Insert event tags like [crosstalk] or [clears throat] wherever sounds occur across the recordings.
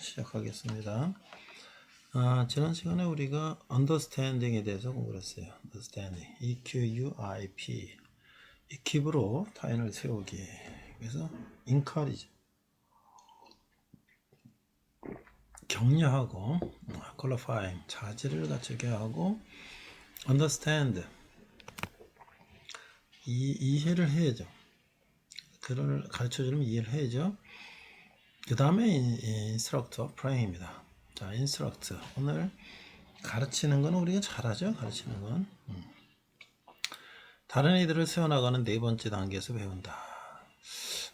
시작하겠습니다. 아, 지난 시간에 우리가 understanding에 대해서 공부를 했어요. understanding, EQUIP, equip으로 타인을 세우기. 그래서 encourage, 격려하고, qualifying, 자질을 갖추게 하고, understand, 이, 이해를 해야죠. 그를 가르쳐주면 이해를 해야죠. 그 다음에 인스트럭터 프레임입니다. 자, 인스트럭터 오늘 가르치는 건 우리가 잘하죠. 가르치는 건 음. 다른 이들을 세워나가는 네 번째 단계에서 배운다.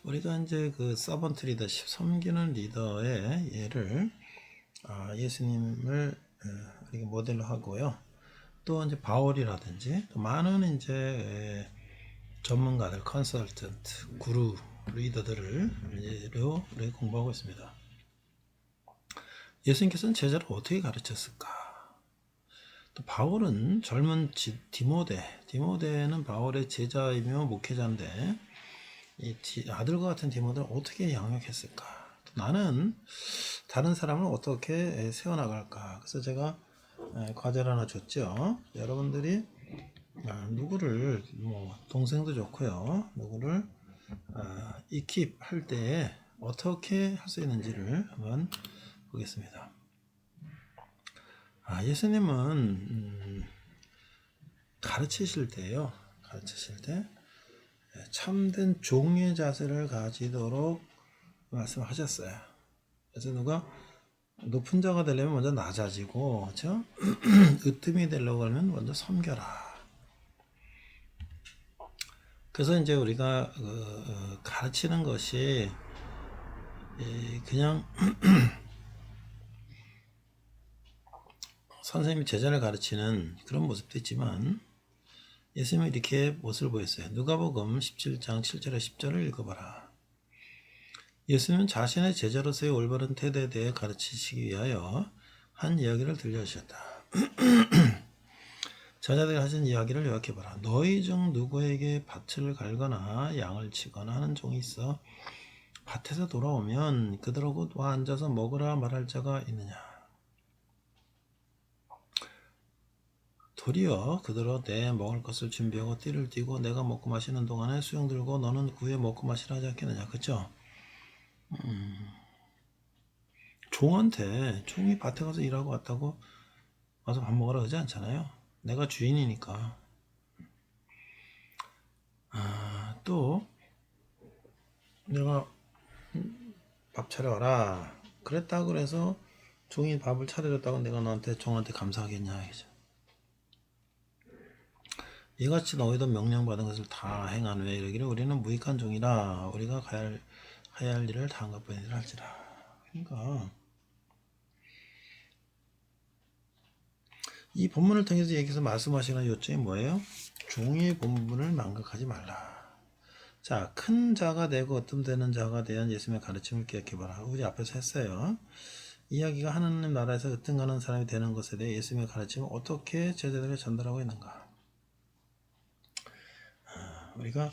우리가 이제 그 서번트 리더십 섬기는 리더의 예를 아, 예수님을 어, 우리가 모델로 하고요. 또 이제 바울이라든지 또 많은 이제 에, 전문가들, 컨설턴트, 구루 리더들을 예로 공부하고 있습니다. 예수님께서는 제자를 어떻게 가르쳤을까? 또 바울은 젊은 지- 디모데, 디모데는 바울의 제자이며 목회자인데 이 디- 아들과 같은 디모데를 어떻게 양육했을까? 또 나는 다른 사람을 어떻게 세워나갈까? 그래서 제가 에, 과제를 하나 줬죠. 여러분들이 아, 누구를 뭐 동생도 좋고요. 누구를 아, 이킵 할 때 어떻게 할 수 있는지를 한번 보겠습니다. 아, 예수님은 음, 가르치실 때요. 가르치실 때 예, 참된 종의 자세를 가지도록 말씀하셨어요. 그래서 누가 높은 자가 되려면 먼저 낮아지고, 그렇죠? [clears throat] 으뜸이 되려고 하면 먼저 섬겨라. 그래서 이제 우리가 그, 어, 가르치는 것이 이, 그냥 [clears throat] 선생님이 제자를 가르치는 그런 모습도 있지만 예수님이 이렇게 모습을 보였어요. 누가복음 17장 7절에 10절을 읽어봐라. 예수님은 자신의 제자로서의 올바른 태도에 대해 가르치시기 위하여 한 이야기를 들려주셨다. [clears throat] 자녀들이 하신 이야기를 요약해봐라. 너희 중 누구에게 밭을 갈거나 양을 치거나 하는 종이 있어 밭에서 돌아오면 그들하고 와 앉아서 먹으라 말할 자가 있느냐. 도리어 그들로 내 먹을 것을 준비하고 띠를 띠고 내가 먹고 마시는 동안에 수영 들고 너는 구에 먹고 마시라 하지 않겠느냐. 그죠? 음, 종한테 종이 밭에 가서 일하고 왔다고 와서 밥 먹으라 그러지 않잖아요. 내가 주인이니까. 아, 또 내가 밥 차려와라. 그랬다 그래서 종이 밥을 차려줬다고 내가 너한테 종한테 감사하겠냐 이죠. 이같이 너희도 명령받은 것을 다 행한 후에 이르기를 우리는 무익한 종이라 우리가 가야 할, 해야 할 일을 다한 것뿐이라 할지라. 그러니까 이 본문을 통해서 얘기해서 말씀하시는 요점이 뭐예요? 종의 본분을 망각하지 말라. 자, 큰 자가 되고 어뜸되는 자가 대한 예수님의 가르침을 기억해 봐라. 우리 앞에서 했어요. 이야기가 하나님 나라에서 으뜸가는 사람이 되는 것에 대해 예수님의 가르침을 어떻게 제자들에게 전달하고 있는가? 아, 우리가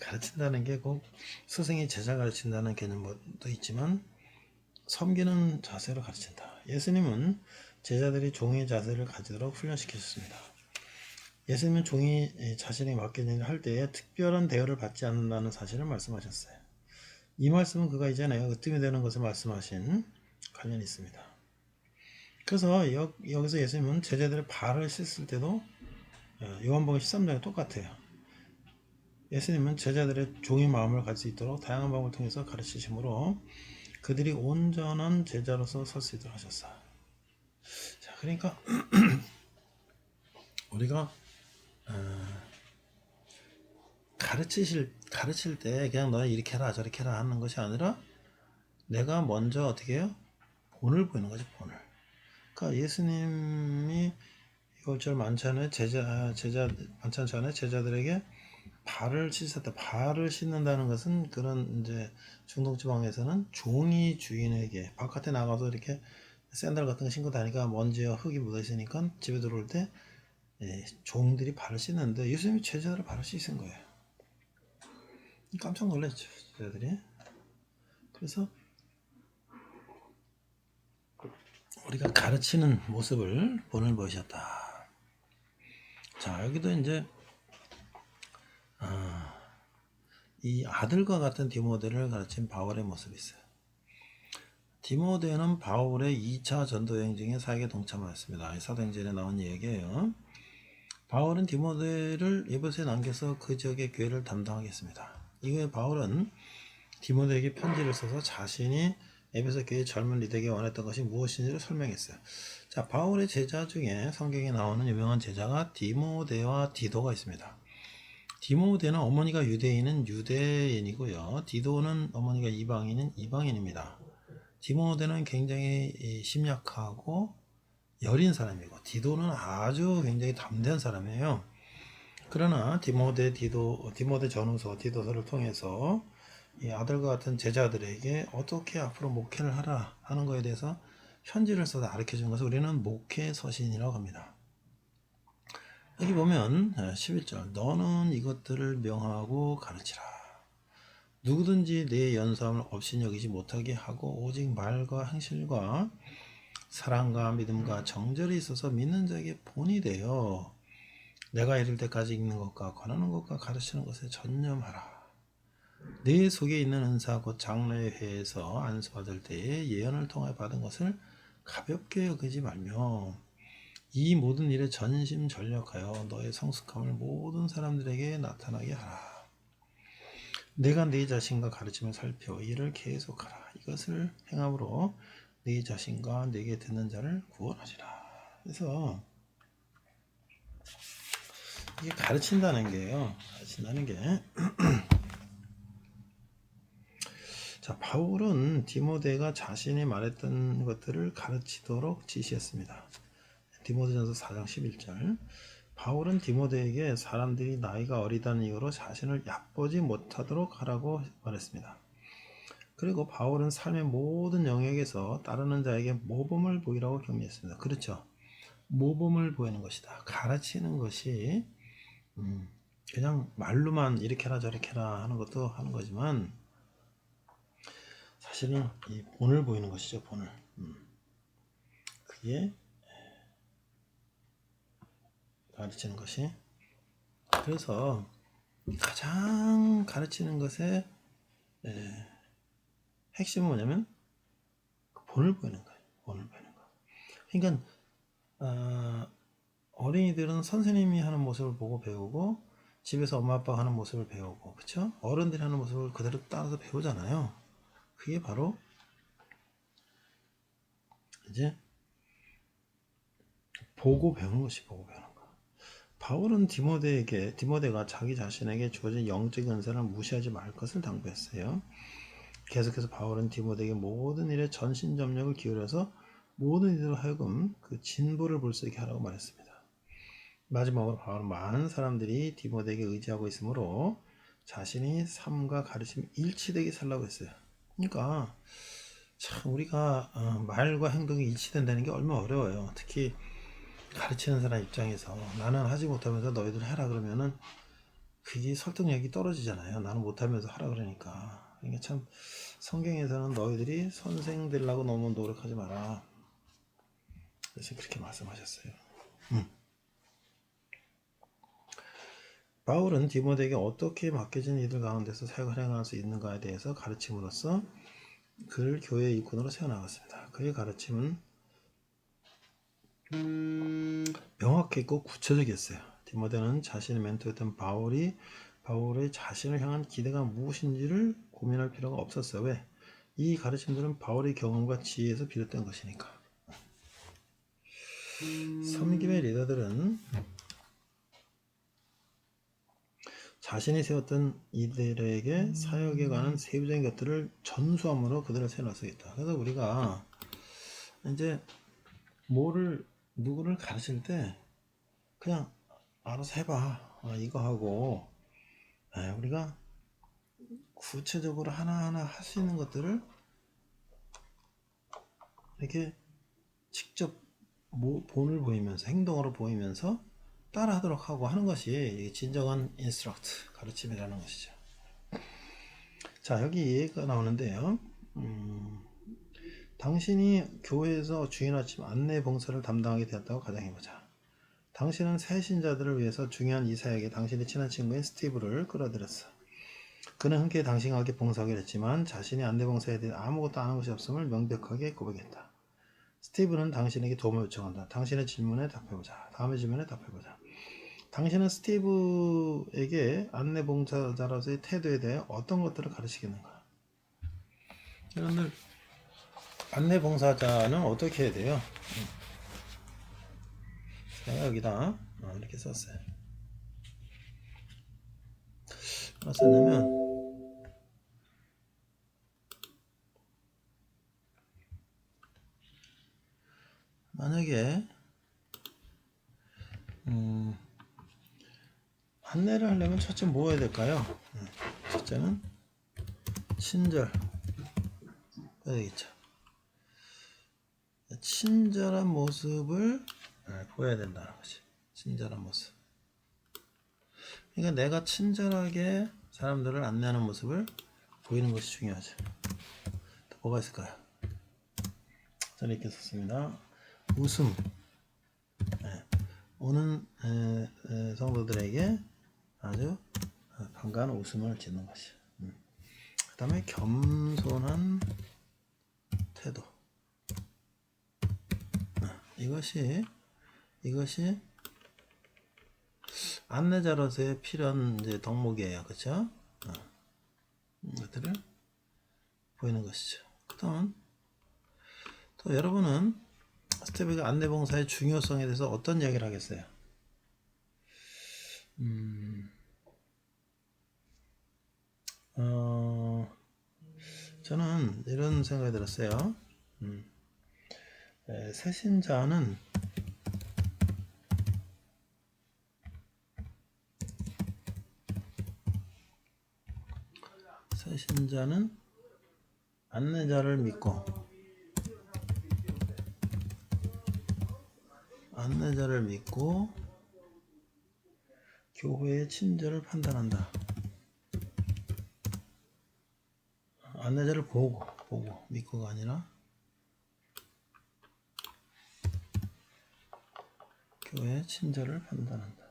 가르친다는 게 꼭 스승이 제자 가르친다는 개념도 있지만 섬기는 자세로 가르친다. 예수님은 제자들이 종의 자세를 가지도록 훈련시키셨습니다. 예수님은 종이 자신이 맡겨진 일을 할 때에 특별한 대우를 받지 않는다는 사실을 말씀하셨어요. 이 말씀은 그가 이전에 으뜸이 되는 것을 말씀하신 관련이 있습니다. 그래서 여, 여기서 예수님은 제자들의 발을 씻을 때도 어, 요한복음 13장에 똑같아요. 예수님은 제자들의 종의 마음을 가질 수 있도록 다양한 방법을 통해서 가르치심으로 그들이 온전한 제자로서 설 수 있도록 하셨어요. 자, 그러니까 [clears throat] 우리가 어, 가르치실 가르칠 때 그냥 너 이렇게 해라 저렇게 해라 하는 것이 아니라 내가 먼저 어떻게 해요? 본을 보이는 거지 본을. 그러니까 예수님이 이걸절 만찬에 제자 제자 만찬 전에 제자들에게 발을 씻었다. 발을 씻는다는 것은 그런 이제 중동 지방에서는 종이 주인에게 바깥에 나가서 이렇게 샌들 같은 거 신고 다니까 먼지와 흙이 묻어 있으니까 집에 들어올 때 예, 종들이 발을 씻는데 예수님이 제자들을 발을 씻은 거예요. 깜짝 놀랐죠 제자들이. 그래서 우리가 가르치는 모습을 본을 보셨다. 자 여기도 이제 아, 이 아들과 같은 디모데를 가르친 바울의 모습이 있어요. 디모데는 바울의 2차 전도 여행 중에 사역에 동참하였습니다. 이 사도행전에 나온 얘기예요. 바울은 디모데를 에베소에 남겨서 그 지역의 교회를 담당하겠습니다. 이후에 바울은 디모데에게 편지를 써서 자신이 에베소 교회 젊은 리더에게 원했던 것이 무엇인지를 설명했어요. 자, 바울의 제자 중에 성경에 나오는 유명한 제자가 디모데와 디도가 있습니다. 디모데는 어머니가 유대인은 유대인이고요. 디도는 어머니가 이방인은 이방인입니다. 디모데는 굉장히 이 심약하고 여린 사람이고 디도는 아주 굉장히 담대한 사람이에요. 그러나 디모데 디도 디모데 전후서 디도서를 통해서 이 아들과 같은 제자들에게 어떻게 앞으로 목회를 하라 하는 것에 대해서 편지를 써서 가르쳐 준 것을 우리는 목회 서신이라고 합니다. 여기 보면 11절 너는 이것들을 명하고 가르치라. 누구든지 내 연수함을 없이 여기지 못하게 하고 오직 말과 행실과 사랑과 믿음과 정절이 있어서 믿는 자에게 본이 되어 내가 이를 때까지 읽는 것과 권하는 것과 가르치는 것에 전념하라. 내 속에 있는 은사 곧 장례회에서 안수받을 때에 예언을 통해 받은 것을 가볍게 여기지 말며 이 모든 일에 전심 전력하여 너의 성숙함을 모든 사람들에게 나타나게 하라. 내가 네 자신과 가르침을 살펴 이를 계속하라. 이것을 행함으로 네 자신과 내게 듣는 자를 구원하리라. 그래서 이게 가르친다는 게요. 가르친다는 게 [clears throat] 자, 바울은 디모데가 자신이 말했던 것들을 가르치도록 지시했습니다. 디모데전서 4장 11절. 바울은 디모데에게 사람들이 나이가 어리다는 이유로 자신을 얕보지 못하도록 하라고 말했습니다. 그리고 바울은 삶의 모든 영역에서 따르는 자에게 모범을 보이라고 격려했습니다. 그렇죠. 모범을 보이는 것이다. 가르치는 것이 음, 그냥 말로만 이렇게 해라 저렇게 해라 하는 것도 하는 거지만 사실은 이 본을 보이는 것이죠. 본을. 음. 그게 가르치는 것이. 그래서 가장 가르치는 것의 에, 핵심은 뭐냐면 그 본을 보이는 거예요. 본을 보이는 거. 그러니까 어, 어린이들은 선생님이 하는 모습을 보고 배우고 집에서 엄마 아빠가 하는 모습을 배우고 그렇죠? 어른들이 하는 모습을 그대로 따라서 배우잖아요. 그게 바로 이제 보고 배우는 것이 보고 배우는 거. 바울은 디모데에게 디모데가 자기 자신에게 주어진 영적 은사를 무시하지 말 것을 당부했어요. 계속해서 바울은 디모데에게 모든 일에 전신전력을 기울여서 모든 이들로 하여금 그 진보를 볼 수 있게 하라고 말했습니다. 마지막으로 바울은 많은 사람들이 디모데에게 의지하고 있으므로 자신이 삶과 가르침이 일치되게 살라고 했어요. 그러니까 참 우리가 어, 말과 행동이 일치된다는 게 얼마나 어려워요. 특히 가르치는 사람 입장에서 나는 하지 못하면서 너희들 해라 그러면은 그게 설득력이 떨어지잖아요. 나는 못하면서 하라 그러니까. 그러니까 참 성경에서는 너희들이 선생 되려고 너무 노력하지 마라. 그래서 그렇게 말씀하셨어요. 음. 바울은 디모데에게 어떻게 맡겨진 이들 가운데서 사역을 행할 수 있는가에 대해서 가르침으로써 그를 교회의 일꾼으로 세워나갔습니다. 그의 가르침은 명확했고 구체적이었어요. 디모데는 자신의 멘토였던 바울이 바울의 자신을 향한 기대가 무엇인지를 고민할 필요가 없었어요. 왜? 이 가르침들은 바울의 경험과 지혜에서 비롯된 것이니까. 섬김의 리더들은 자신이 세웠던 이들에게 사역에 관한 세부적인 것들을 전수함으로 그들을 세워놨겠다. 그래서 우리가 이제 뭐를 누구를 가르칠 때 그냥 알아서 해봐 어, 이거 하고 에, 우리가 구체적으로 하나하나 할 수 있는 것들을 이렇게 직접 뭐, 본을 보이면서 행동으로 보이면서 따라하도록 하고 하는 것이 진정한 인스트럭트 가르침이라는 것이죠. 자 여기 얘기가 나오는데요. 음, 당신이 교회에서 주인 아침 안내 봉사를 담당하게 되었다고 가정해보자. 당신은 새 신자들을 위해서 중요한 이사에게 당신의 친한 친구인 스티브를 끌어들였어. 그는 흔쾌히 함께 봉사하기로 했지만 자신이 안내 봉사에 대해 아무것도 아는 것이 없음을 명백하게 고백했다. 스티브는 당신에게 도움을 요청한다. 당신의 질문에 답해보자. 다음의 질문에 답해보자. 당신은 스티브에게 안내 봉사자로서의 태도에 대해 어떤 것들을 가르치겠는가? 여러분들 안내 봉사자는 어떻게 해야 돼요? 음. 제가 여기다 어, 이렇게 썼어요. 뭐라 썼냐면 만약에 음, 안내를 하려면 첫째 뭐 해야 될까요? 음, 첫째는 친절 해야 되겠죠. 친절한 모습을 네, 보여야 된다는 거지. 친절한 모습. 그러니까 내가 친절하게 사람들을 안내하는 모습을 보이는 것이 중요하죠. 또 뭐가 있을까요? 저는 이렇게 썼습니다. 웃음. 네, 오는 에, 에, 성도들에게 아주 반가운 웃음을 짓는 것이. 음. 그 다음에 겸손한 태도. 아, 이것이 이것이 안내자로서의 필요한 이제 덕목이에요, 그렇죠? 어. 이것들을 보이는 것이죠. 그 다음 또 여러분은 스테비가 안내봉사의 중요성에 대해서 어떤 이야기를 하겠어요? 음, 어, 저는 이런 생각이 들었어요. 음, 에, 새신자는 새신자는 안내자를 믿고 안내자를 믿고 교회의 친절을 판단한다. 안내자를 보고 보고 믿고가 아니라 교회의 친절을 판단한다.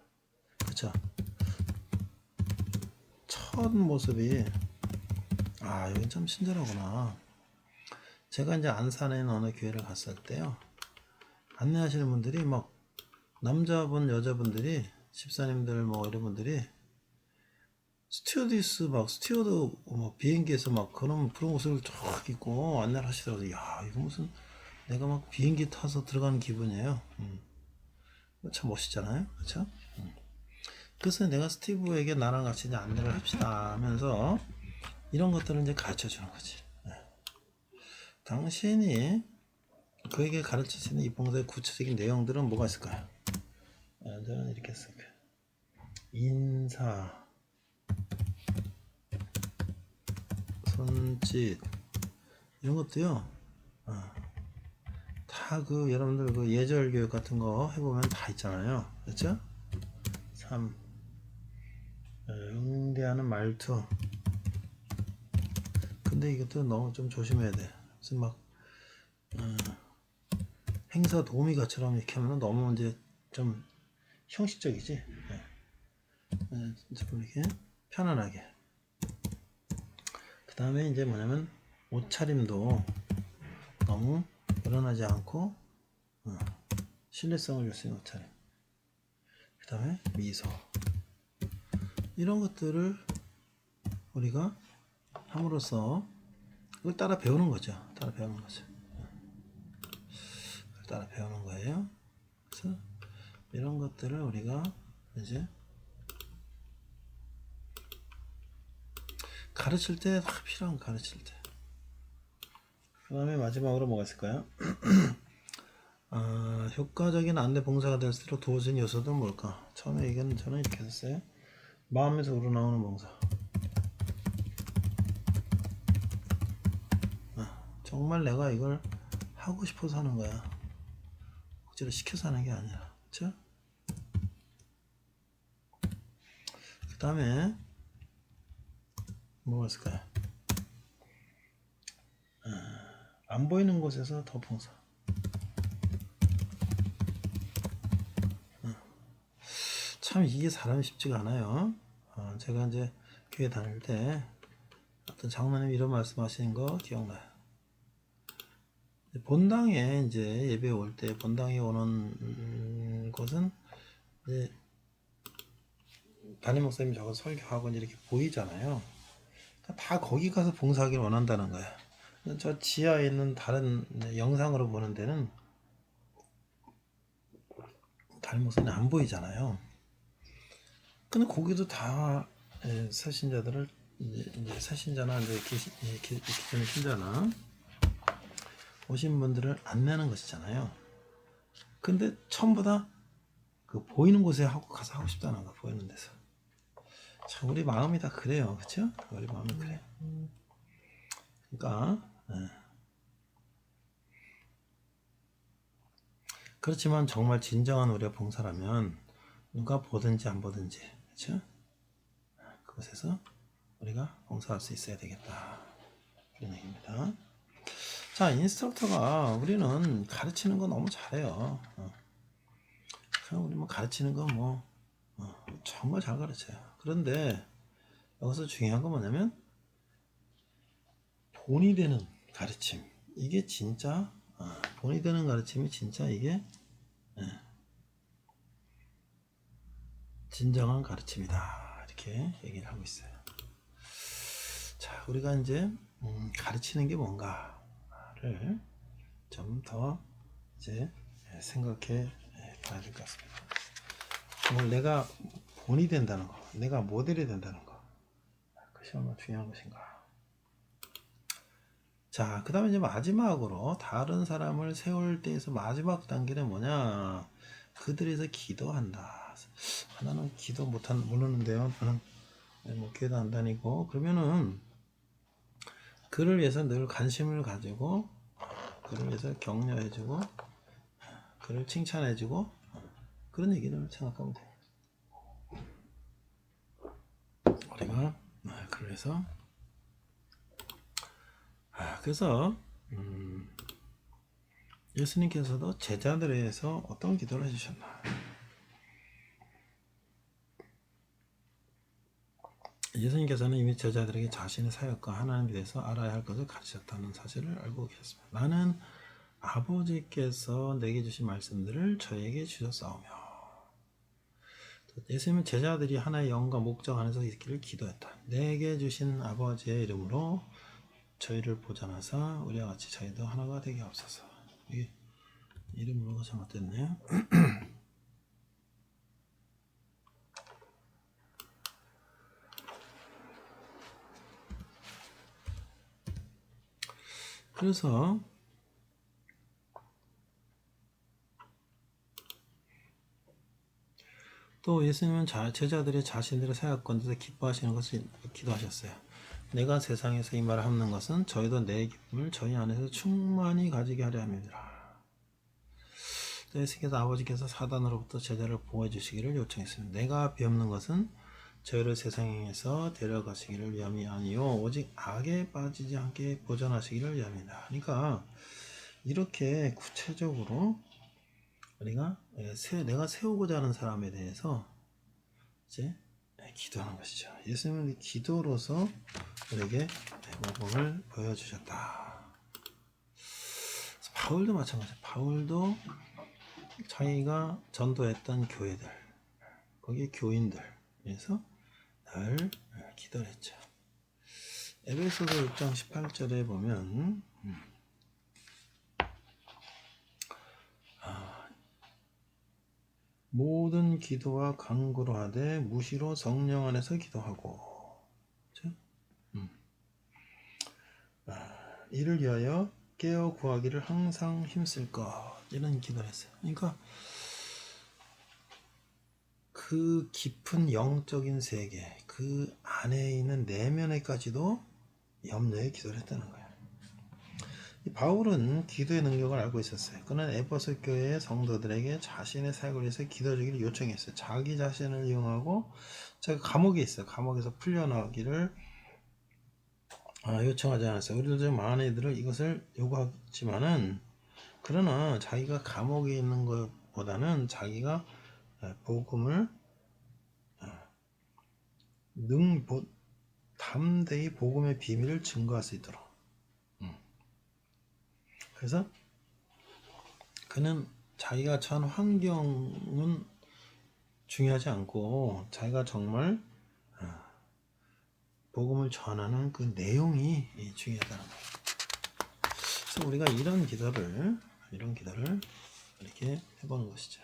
그쵸? 첫 모습이 아 여긴 참 친절하구나. 제가 이제 안산에 어느 교회를 갔을 때요. 안내하시는 분들이 막 남자분 여자분들이 집사님들 뭐 이런 분들이 스튜어디스 막 스튜어드 뭐 비행기에서 막 그런 그런 옷을 쫙 입고 안내를 하시더라고요. 야 이거 무슨 내가 막 비행기 타서 들어가는 기분이에요. 음. 참 멋있잖아요, 그렇죠? 음. 그래서 내가 스티브에게 나랑 같이 이제 안내를 합시다 하면서 이런 것들을 이제 가르쳐 주는 거지. 네. 당신이 그에게 가르칠 수 있는 이 봉사의 구체적인 내용들은 뭐가 있을까요? 아, 저는 이렇게 쓸게요. 인사, 손짓, 이런 것도요, 다그 여러분들 그 예절 교육 같은 거 해보면 다 있잖아요. 그렇죠? 3. 응대하는 말투. 근데 이것도 너무 좀 조심해야 돼. 무슨 막, 어, 행사 도우미가처럼 이렇게 하면 너무 이제 좀 형식적이지. 네. 네, 좀 이렇게 편안하게. 그 다음에 이제 뭐냐면 옷차림도 너무 불안하지 않고 어, 신뢰성을 줄 수 있는 옷차림. 그 다음에 미소. 이런 것들을 우리가 함으로써 그걸 따라 배우는 거죠. 따라 배우는 거죠. 그걸 따라 배우는 거예요. 그래서 이런 것들을 우리가 이제 가르칠 때 다 필요한 가르칠 때. 그 다음에 마지막으로 뭐가 있을까요? [clears throat] 아, 효과적인 안내 봉사가 될수록 도와준 요소는 뭘까? 처음에 얘기는 저는 이렇게 했어요. 마음에서 우러나오는 봉사. 정말 내가 이걸 하고 싶어서 하는 거야. 억지로 시켜서 하는 게 아니라. 그쵸? 그 다음에 뭐가 있을까요? 아, 안 보이는 곳에서 더 봉사. 어. 참 이게 사람이 쉽지가 않아요. 어, 제가 이제 교회 다닐 때 어떤 장로님 이런 말씀하시는 거 기억나요. 본당에 이제 예배 올 때 본당에 오는 음, 곳은 이제 담임 목사님이 저거 설교하고 이렇게 보이잖아요. 그러니까 다 거기 가서 봉사하기를 원한다는 거예요. 저 지하에 있는 다른 영상으로 보는 데는 담임 목사님 안 보이잖아요. 근데 거기도 다 예, 새신자들을 이제 새신자나 이제 예, 기, 기존의 신자나 오신 분들을 안내하는 것이잖아요. 근데 전부 다 그 보이는 곳에 하고 가서 하고 싶다는 거 보이는 데서. 참 우리 마음이 다 그래요, 그렇죠? 우리 마음이 그래. 그러니까 예. 그렇지만 정말 진정한 우리가 봉사라면 누가 보든지 안 보든지 그렇죠? 그곳에서 우리가 봉사할 수 있어야 되겠다 그런 얘기입니다. 자 인스트럭터가 우리는 가르치는 거 너무 잘해요. 어. 그냥 우리 뭐 가르치는 거뭐 정말 잘 가르쳐요. 그런데 여기서 중요한 건 뭐냐면 본이 되는 가르침 이게 진짜 어, 본이 되는 가르침이 진짜 이게 예, 진정한 가르침이다 이렇게 얘기를 하고 있어요. 자 우리가 이제 음, 가르치는 게 뭔가 를 좀 더 이제 예, 생각해 봐야 될 것 같습니다. 정말 내가 본이 된다는 거, 내가 모델이 된다는 거, 그것이 얼마나 중요한 것인가. 자, 그 다음에 이제 마지막으로 다른 사람을 세울 때에서 마지막 단계는 뭐냐? 그들에서 기도한다. 하나는 기도 못한, 모르는데요. 저는 뭐 교회도 안 다니고, 그러면은 그를 위해서 늘 관심을 가지고, 그를 위해서 격려해주고, 그를 칭찬해주고, 그런 얘기를 생각하면 돼요. 우리가, 아, 그래서, 아, 그래서 음, 예수님께서도 제자들에 의해서 어떤 기도를 해주셨나? 예수님께서는 이미 제자들에게 자신의 사역과 하나님에 대해서 알아야 할 것을 가르쳤다는 사실을 알고 계셨습니다. 나는 아버지께서 내게 주신 말씀들을 저에게 주셨사오며 예수님은 제자들이 하나의 영과 목적 안에서 있기를 기도했다. 내게 주신 아버지의 이름으로 저희를 보존하사 우리와 같이 저희도 하나가 되게 하옵소서. 이름으로가 잘못됐네요. [clears throat] 그래서 또 예수님은 자, 제자들의 자신들의 사역권에서 기뻐하시는 것을 기도하셨어요. 내가 세상에서 이 말을 하는 것은 저희도 내 기쁨을 저희 안에서 충만히 가지게 하려 함이니라. 예수께서 아버지께서 사단으로부터 제자를 보호해 주시기를 요청했습니다. 내가 비없는 것은 저희를 세상에서 데려가시기를 위함이 아니요 오직 악에 빠지지 않게 보존하시기를 위함이다. 그러니까 이렇게 구체적으로 우리가 내가 세우고자 하는 사람에 대해서 이제 기도하는 것이죠. 예수님은 기도로서 우리에게 모범을 보여주셨다. 바울도 마찬가지. 바울도 자기가 전도했던 교회들, 거기 교인들에서 늘 기도를 했죠. 에베소서 6장 18절에 보면 음, 모든 기도와 간구로 하되 무시로 성령 안에서 기도하고 그렇죠? 음. 아, 이를 위하여 깨어 구하기를 항상 힘쓸 것 이런 기도를 했어요. 그러니까 그 깊은 영적인 세계 그 안에 있는 내면에까지도 염려에 기도를 했다는 거예요. 바울은 기도의 능력을 알고 있었어요. 그는 에버스 교회의 성도들에게 자신의 사역을 위해서 기도하기를 요청했어요. 자기 자신을 이용하고 제가 감옥에 있어요. 감옥에서 풀려나오기를 아, 요청하지 않았어요. 우리들 중 많은 애들은 이것을 요구하지만은 그러나 자기가 감옥에 있는 것보다는 자기가 에, 복음을 어, 능 보- 담대히 복음의 비밀을 증거할 수 있도록. 음. 그래서 그는 자기가 처한 환경은 중요하지 않고 자기가 정말 어, 복음을 전하는 그 내용이 이 중요하다는 거예요. 그래서 우리가 이런 기도를 이런 기도를 이렇게 해보는 것이죠.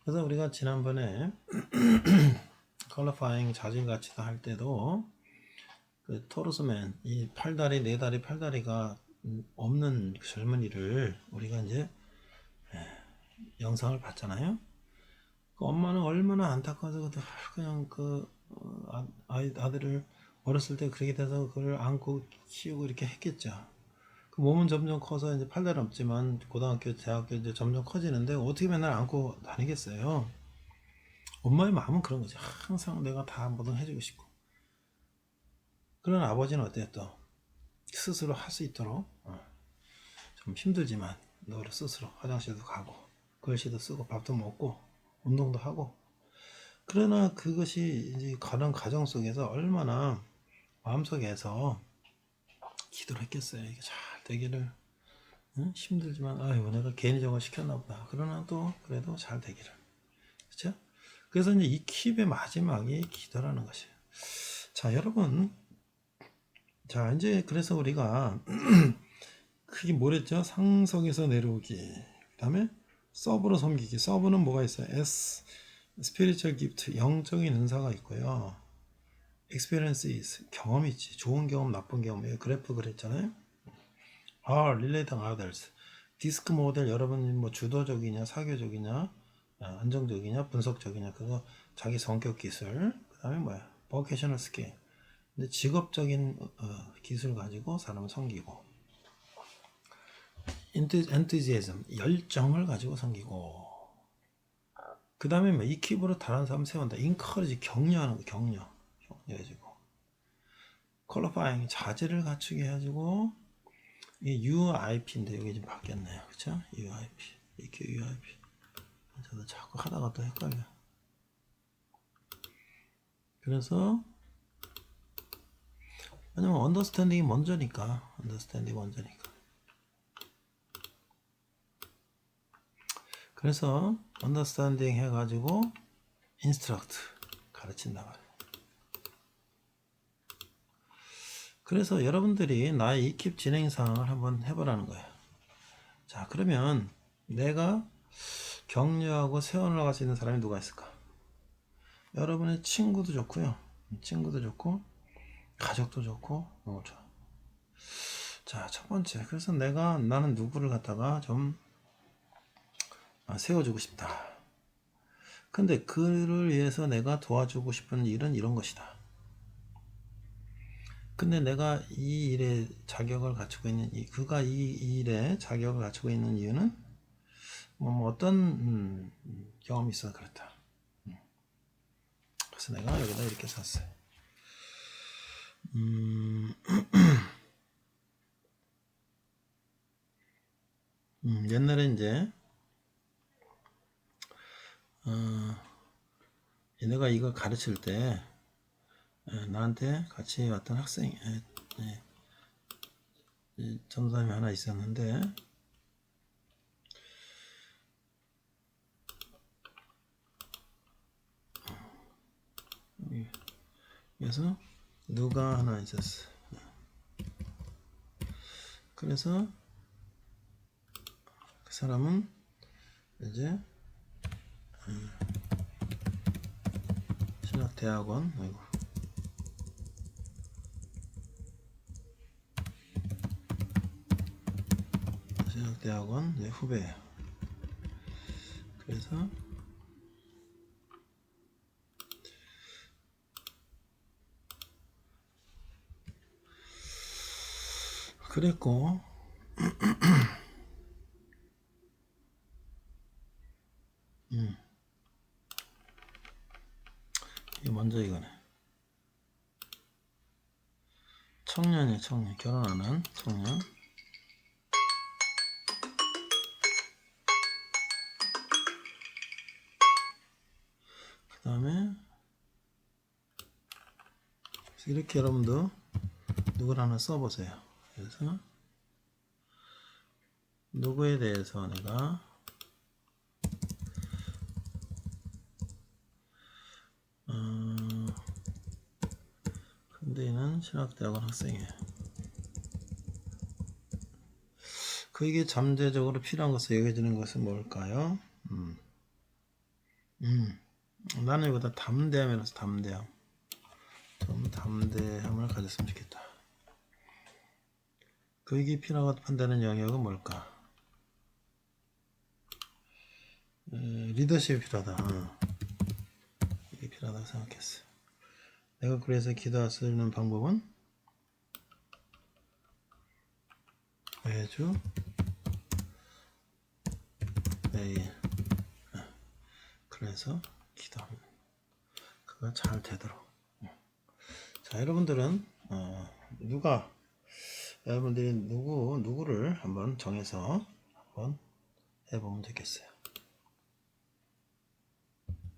그래서 우리가 지난번에 [clears throat] 컬러파잉 자질 가치도 할 때도 그 토르스맨 이 팔다리 네 다리 팔다리가 음, 없는 젊은이를 우리가 이제 예, 영상을 봤잖아요. 그 엄마는 얼마나 안타까워서 그- 그냥 그 어, 아- 아이 아들을 어렸을 때 그렇게 돼서 그걸 안고 키우고 이렇게 했겠죠. 그 몸은 점점 커서 이제 팔다리 없지만 고등학교, 대학교 이제 점점 커지는데 어떻게 맨날 안고 다니겠어요? 엄마의 마음은 그런 거지. 항상 내가 다 뭐든 해주고 싶고. 그런 아버지는 어때요 또? 스스로 할 수 있도록 어, 좀 힘들지만 너를 스스로 화장실도 가고 글씨도 쓰고 밥도 먹고 운동도 하고 그러나 그것이 이제 그런 가정 속에서 얼마나 마음속에서 기도를 했겠어요. 이게 잘 되기를 응? 힘들지만 아유 내가 저걸 시켰나 보다. 그러나 또 그래도 잘 되기를 그렇죠? 그래서 이제 이 킵의 마지막이 기도라는 것이에요. 자 여러분. 자 이제 그래서 우리가 그게 뭐랬죠? 상석에서 내려오기. 그 다음에 서브로 섬기기. 서브는 뭐가 있어요? S 스피리추얼 기프트 영적인 은사가 있고요. experiences 경험이 있지. 좋은 경험 나쁜 경험. 이 그래프 그랬잖아요. Are relating others. 디스크 모델 여러분이 뭐 주도적이냐 사교적이냐? 아, 안정적이냐 분석적이냐 그거 자기 성격 기술 그 다음에 뭐야 vocational skill. 근데 직업적인 어, 기술 가지고 사람을 섬기고 enthusiasm 열정을 가지고 섬기고 그 다음에 뭐 이 킵으로 다른 사람 세운다. encourage 격려하는 거 격려 격려해주고 퀄리파잉 자질을 갖추게 해가지고 이 UIP인데 여기 좀 바뀌었네요. 그쵸? UIP 이렇게 UIP 저도 자꾸 하다가 또 헷갈려. 그래서 왜냐면 언더스탠딩이 먼저니까 언더스탠딩이 먼저니까. 그래서 언더스탠딩 해가지고 인스트럭트 가르친다 말이에요. 그래서 여러분들이 나의 이킵 진행 상황을 한번 해보라는 거예요. 자, 그러면 내가 격려하고 세워나갈 수 있는 사람이 누가 있을까? 여러분의 친구도 좋고요. 친구도 좋고, 가족도 좋고, 너무 좋아. 자, 첫 번째. 그래서 내가, 나는 누구를 갖다가 좀 아, 세워주고 싶다. 근데 그를 위해서 내가 도와주고 싶은 일은 이런 것이다. 근데 내가 이 일에 자격을 갖추고 있는 이 그가 이 일에 자격을 갖추고 있는 이유는 뭐, 뭐 어떤 음, 음, 경험이 있어 그렇다. 음. 그래서 내가 여기다 이렇게 샀어요. 음, [clears throat] 음, 옛날에 이제 어, 얘네가 이걸 가르칠 때 에, 나한테 같이 왔던 학생, 에, 에, 이 전사님이 하나 있었는데, 그래서 누가 하나 있었어. 그래서 그 사람은 이제 신학 대학원, 아이고. 신학 대학원 네, 후배예요. 그래서 그랬고 [clears throat] 음. 이게 먼저 이거네. 청년이 청년 결혼하는 청년 그 다음에 이렇게 여러분도 누구를 하나 써보세요 그래서 누구에 대해서 내가 어, 근데 이는 신학대학원 학생이에요. 그에게 잠재적으로 필요한 것을 여겨지는 것은 뭘까요? 음. 음. 나는 이거다 담대함이라서 담대함. 좀 담대함을 가졌으면 좋겠다. 그에게 필요하고 판단하는 영역은 뭘까? 에, 리더십이 필요하다. 어. 이게 필요하다고 생각했어. 내가 그래서 기도할 수 있는 방법은 매주 매일 어, 그래서 기도합니다. 그가 잘 되도록. 어. 자, 여러분들은 어, 누가 여러분들이 누구 누구를 한번 정해서 한번 해보면 되겠어요.